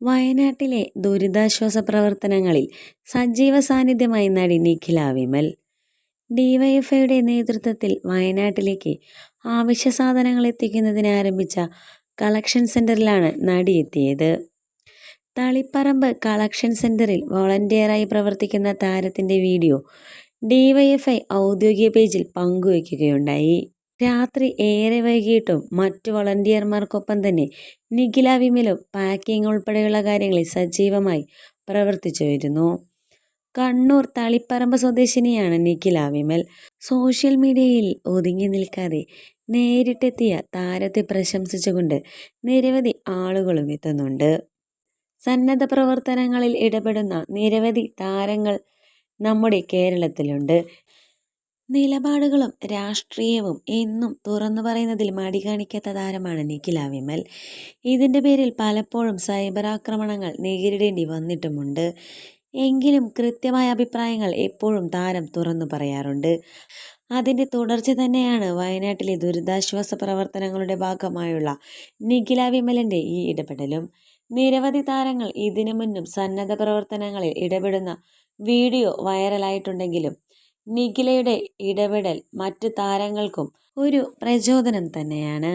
വയനാട്ടിലെ ദുരിതാശ്വാസ പ്രവർത്തനങ്ങളിൽ സജീവ സാന്നിധ്യമായി നടി നിഖില വിമൽ. ഡിവൈഎഫ്ഐയുടെ നേതൃത്വത്തിൽ വയനാട്ടിലേക്ക് ആവശ്യ സാധനങ്ങൾ എത്തിക്കുന്നതിന് ആരംഭിച്ച കളക്ഷൻ സെന്ററിലാണ് നടി എത്തിയത്. തളിപ്പറമ്പ് കളക്ഷൻ സെന്ററിൽ വോളണ്ടിയറായി പ്രവർത്തിക്കുന്ന താരത്തിന്റെ വീഡിയോ ഡിവൈഎഫ്ഐ ഔദ്യോഗിക പേജിൽ പങ്കുവയ്ക്കുകയുണ്ടായി. രാത്രി ഏറെ വൈകിയിട്ടും മറ്റു വളണ്ടിയർമാർക്കൊപ്പം തന്നെ നിഖില വിമലും പാക്കിംഗ് ഉൾപ്പെടെയുള്ള കാര്യങ്ങളിൽ സജീവമായി പ്രവർത്തിച്ചു വരുന്നു. കണ്ണൂർ തളിപ്പറമ്പ് സ്വദേശിനിയാണ് നിഖില വിമൽ. സോഷ്യൽ മീഡിയയിൽ ഒതുങ്ങി നിൽക്കാതെ നേരിട്ടെത്തിയ താരത്തെ പ്രശംസിച്ചുകൊണ്ട് നിരവധി ആളുകളും എത്തുന്നുണ്ട്. സന്നദ്ധ പ്രവർത്തനങ്ങളിൽ ഇടപെടുന്ന നിരവധി താരങ്ങൾ നമ്മുടെ കേരളത്തിലുണ്ട്. നിലപാടുകളും രാഷ്ട്രീയവും എന്നും തുറന്നു പറയുന്നതിൽ മടി കാണിക്കാത്ത താരമാണ് നിഖില വിമൽ ഇതിന്റെ പേരിൽ പലപ്പോഴും സൈബർ ആക്രമണങ്ങൾ നേരിടേണ്ടി വന്നിട്ടുമുണ്ട്. എങ്കിലും കൃത്യമായ അഭിപ്രായങ്ങൾ എപ്പോഴും താരം തുറന്നു പറയാറുണ്ട്. അതിന്റെ തുടർച്ച തന്നെയാണ് വയനാട്ടിലെ ദുരിതാശ്വാസ പ്രവർത്തനങ്ങളുടെ ഭാഗമായുള്ള നിഖില വിമലിന്റെ ഈ ഇടപെടലും. നിരവധി താരങ്ങൾ ഇതിനു മുന്നും സന്നദ്ധ പ്രവർത്തനങ്ങളിൽ ഇടപെടുന്ന വീഡിയോ വൈറലായിട്ടുണ്ടെങ്കിലും നിഖിലയുടെ ഇടപെടൽ മറ്റു താരങ്ങൾക്കും ഒരു പ്രചോദനം തന്നെയാണ്.